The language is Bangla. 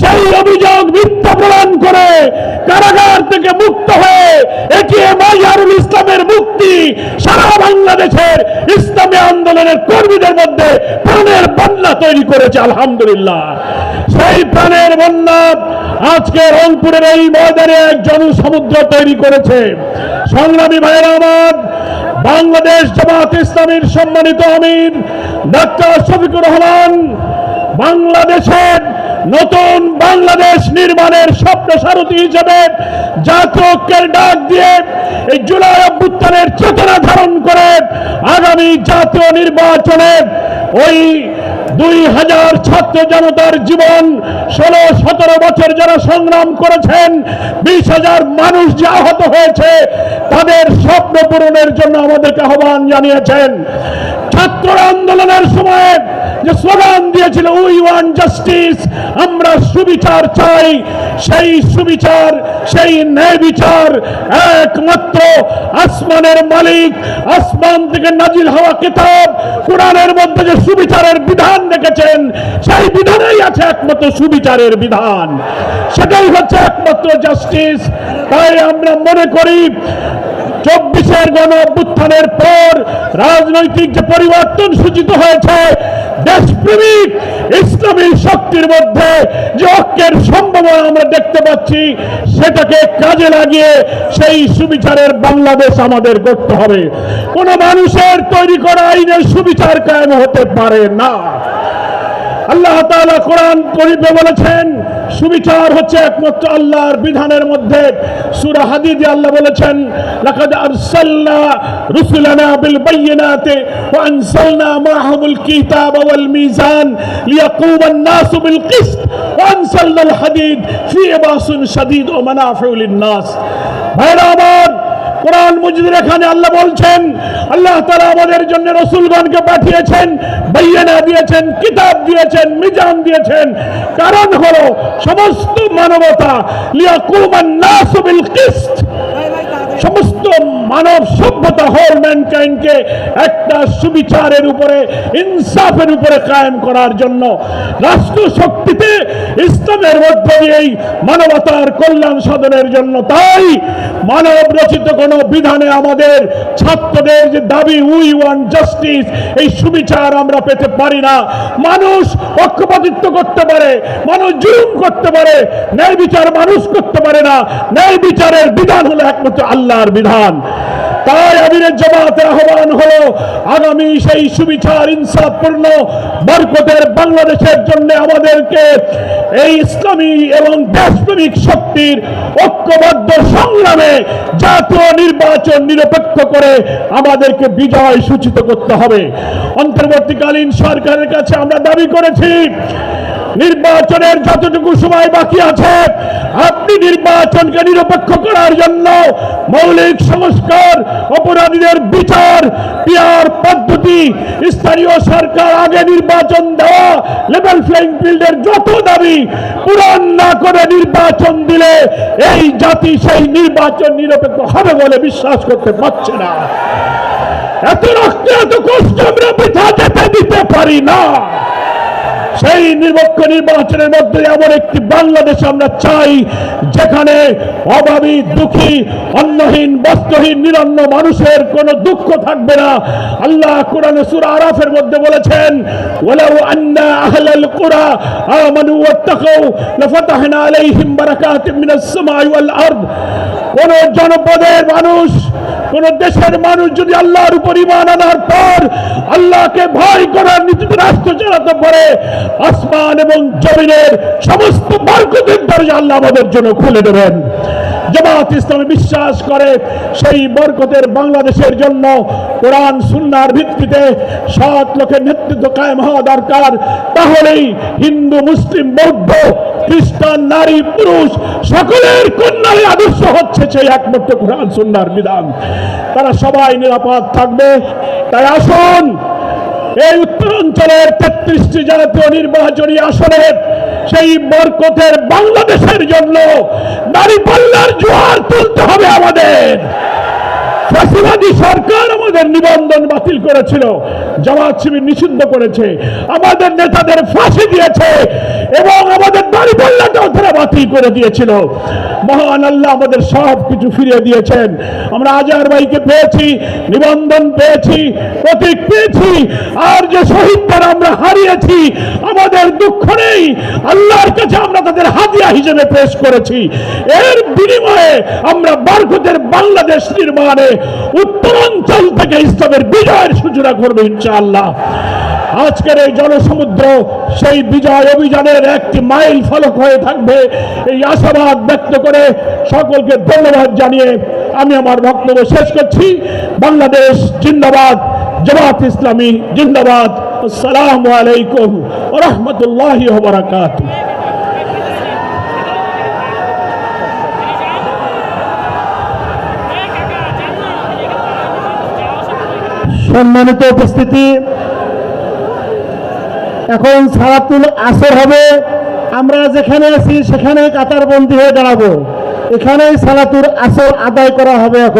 সেই অভিযোগ মিথ্যা প্রমাণ করে কারাগার থেকে মুক্ত হয়ে এটিএ মাইয়ারুল ইসলামের মুক্তি সারা বাংলাদেশের ইসলামী আন্দোলনের কর্মীদের মধ্যে প্রাণের বন্যা তৈরি করেছে, আলহামদুলিল্লাহ। সেই প্রাণের বন্যা আজকে রংপুরের এই ময়দানে এক জনসমুদ্র তৈরি করেছে। সংগ্রামী ভাইয়েরা আমার, বাংলাদেশ জামাত ইসলামীর সম্মানিত আমির ডাক্তার শফিকুর রহমান, বাংলাদেশের নতুন বাংলাদেশ নির্মাণের স্বপ্ন সারথী হিসেবে জাতীয় ঐক্যের ডাক দিয়ে এই জুলাই অভ্যুত্থানের চেতনা ধারণ করে আগামী জাতীয় নির্বাচনে ওই দুই হাজার ছাত্র জনতার জীবন ষোলো, সতেরো বছর যারা সংগ্রাম করেছেন, বিশ হাজার মানুষ যে আহত হয়েছে, তাদের স্বপ্ন পূরণের জন্য আমাদেরকে আহ্বান জানিয়েছেন। ছাত্র আন্দোলনের সময় যে স্লোগান দিয়েছিল উই ওয়ান জাস্টিস আমরা সুবিচার চাই। সেই সুবিচার, সেই ন্যায় বিচার একমাত্র আসমানের মালিক, আসমান থেকে নাজিল হওয়া কিতাব, কোরআনের মধ্যে যে সুবিচারের বিধান রেখেছেন, সেই বিধানেই আছে একমাত্র সুবিচারের বিধান। সেটাই হচ্ছে একমাত্র জাস্টিস তাই আমরা মনে করি চব্বিশের গণ অভ্যুত্থানের পর রাজনৈতিক যে পরিবর্তন সূচিত হয়েছে, দেশপ্রেমিক ইসলামী শক্তির মধ্যে যে ঐক্যের সম্ভাবনা আমরা দেখতে পাচ্ছি, সেটাকে কাজে লাগিয়ে সেই সুবিচারের বাংলাদেশ আমাদের করতে হবে। কোন মানুষের তৈরি করা আইনের সুবিচার কায়েম হতে পারে না। আল্লাহ তাআলা কোরআন শরীফে বলেছেন, সুবিচার হচ্ছে একমাত্র আল্লাহর বিধানের মধ্যে। সূরা হাদিদে আল্লাহ বলেছেন, লাকাদ আরসালনা রুসুলানা বিল বাইয়িনাতি ওয়া আনসালনা মা'হুমুল কিতাব ওয়াল মিজান লিয়াকুমান নাস বিল কিসত ওয়া আনসালনা আল হাদিদ ফি ইবাসুন শাদীদ ওয়া মানাফিউল লিন নাস ভাইরা আমার মজিদের এখানে আল্লাহ বলছেন, আল্লাহ তারা আমাদের জন্য রসুলগণকে পাঠিয়েছেন বাইয়ানা দিয়েছেন, কিতাব দিয়েছেন, মিজান দিয়েছেন। কারণ হলো সমস্ত মানবতা লিয়াকুমান নাস বিল কিসত। সমস্ত মানব সভ্যতা হোল ম্যানকাইন্ডকে একটা সুবিচারের উপরে, ইনসাফের উপরে কায়েম করার জন্য রাষ্ট্র শক্তিতে ইসলামের মধ্যে দিয়েই মানবতার কল্যাণ সাধনের জন্য তাই মানব রচিত কোন বিধানে আমাদের ছাত্রদের যে দাবি উই ওয়ান জাস্টিস এই সুবিচার আমরা পেতে পারি না। মানুষ পক্ষপাতিত্ব করতে পারে, মানুষ জুলুম করতে পারে, ন্যায় বিচার মানুষ করতে পারে না। ন্যায় বিচারের বিধান হলো একমাত্র আল্লাহর বিধান। তাই আমিরের জামাতের আহ্বান হলো, আগামী সেই সুবিচার ইনসাফপূর্ণ বরকতের বাংলাদেশের জন্য আমাদেরকে এই ইসলামী এবং দেশপ্রেমিক শক্তির ঐক্যবদ্ধ সংগ্রামে জাতীয় নির্বাচন নিরপেক্ষ করে আমাদেরকে বিজয় সূচিত করতে হবে। অন্তর্বর্তীকালীন সরকারের কাছে আমরা দাবি করেছি, নির্বাচনের যতটুকু সময় বাকি আছে, আপনি নির্বাচনকে নিরপেক্ষ করার জন্য মৌলিক সংস্কার অপরাধীদের বিচার পিয়ার পদ্ধতি, স্থানীয় সরকার আগে নির্বাচন দেওয়া লেভেল ফ্লাইং ফিল্ডের যত দাবি পূরণ না করে নির্বাচন দিলে এই জাতি সেই নির্বাচন নিরপেক্ষ হবে বলে বিশ্বাস করতে পারছে না। এত রক্ত এত কষ্ট আমরা বৃথা যেতে দিতে পারি না। সেই নির্বক্ষ নির্বাচনের মধ্যে এমন একটি বাংলাদেশ আমরা চাই, যেখানে অভাবী, দুঃখী, অন্নহীন, বস্ত্রহীন, নিরন্ন মানুষের কোনো দুঃখ থাকবে না। আল্লাহ কোরআনে সূরা আরাফের মধ্যে বলেছেন, ওয়ালাউ আন্না আহলাল কুরা আমানু ওয়াত্তাকাউ, লাফাতাহনা আলাইহিম বারাকাতিম মিনাস সামাই ওয়াল আরদ। কোন জনপদের মানুষ, কোন দেশের মানুষ যদি আল্লাহর উপর ইমান আনার পর আল্লাহকে ভয় করার নীতিতে রাষ্ট্র চালাতে পারে আসমান এবং জমিনের সমস্ত বরকতের দরজা আল্লাহ আমাদের জন্য খুলে দেবেন। জামাত ইসলামে বিশ্বাস করে সেই বরকতের বাংলাদেশের জন্য কোরআন, সুন্নার ভিত্তিতে সৎ লোকের নেতৃত্ব কায়েম হওয়া দরকার। তাহলেই হিন্দু, মুসলিম, বৌদ্ধ, খ্রিস্টান, নারী, পুরুষ সকলের কন্যায় আদর্শ হচ্ছে সেই একমাত্র কোরআন, সুন্নার বিধান। তারা সবাই নিরাপদ থাকবে। তাই আসুন এই উত্তরাঞ্চলের তেত্রিশটি জাতীয় নির্বাচনী আসনে সেই বরকতের বাংলাদেশের জন্য নারী পাল্লার জোয়ার তুলতে হবে আমাদের। ফ্যাসিবাদী সরকার আমাদের নিবন্ধন বাতিল করেছিল, জামাত শিবির নিষিদ্ধ করেছে, আমাদের নেতাদের ফাঁসি দিয়েছে এবং আমাদের দাড়ি পাল্লাটাও তারা বাতিল করে দিয়েছিল। মহান আল্লাহ আমাদের সব কিছু ফিরিয়ে দিয়েছেন। আমরা আজার ভাইকে পেয়েছি, নিবন্ধন পেয়েছি, প্রতীক পেয়েছি, আর যে শহীদ দ্বারা আমরা হারিয়েছি, আমাদের দুঃখ নেই। আল্লাহর কাছে আমরা তাদের হাদিয়া হিসেবে পেশ করেছি। এর বিনিময়ে আমরা বরকতের বাংলাদেশ নির্মাণে উত্তরাঞ্চল থেকে ইসলামের বিজয়ের সূচনা করব ইনশাআল্লাহ। আজকের এই জনসমুদ্র, সেই বিজয় অভিযানের একটি মাইল ফলক হয়ে থাকবে। এই আশাবাদ ব্যক্ত করে সকলকে ধন্যবাদ জানিয়ে আমি আমার বক্তব্য শেষ করছি। বাংলাদেশ জিন্দাবাদ, জামাত ইসলামী জিন্দাবাদ। আসসালামু আলাইকুম রহমতুল্লাহ বারাকাতুহ। সম্মানিত উপস্থিতি, এখন সারাতুল আসর হবে। আমরা যেখানে আছি সেখানে কাতারবন্দি হয়ে দাঁড়াবো। এখানেই সালাতুর আসর আদায় করা হবে এখন।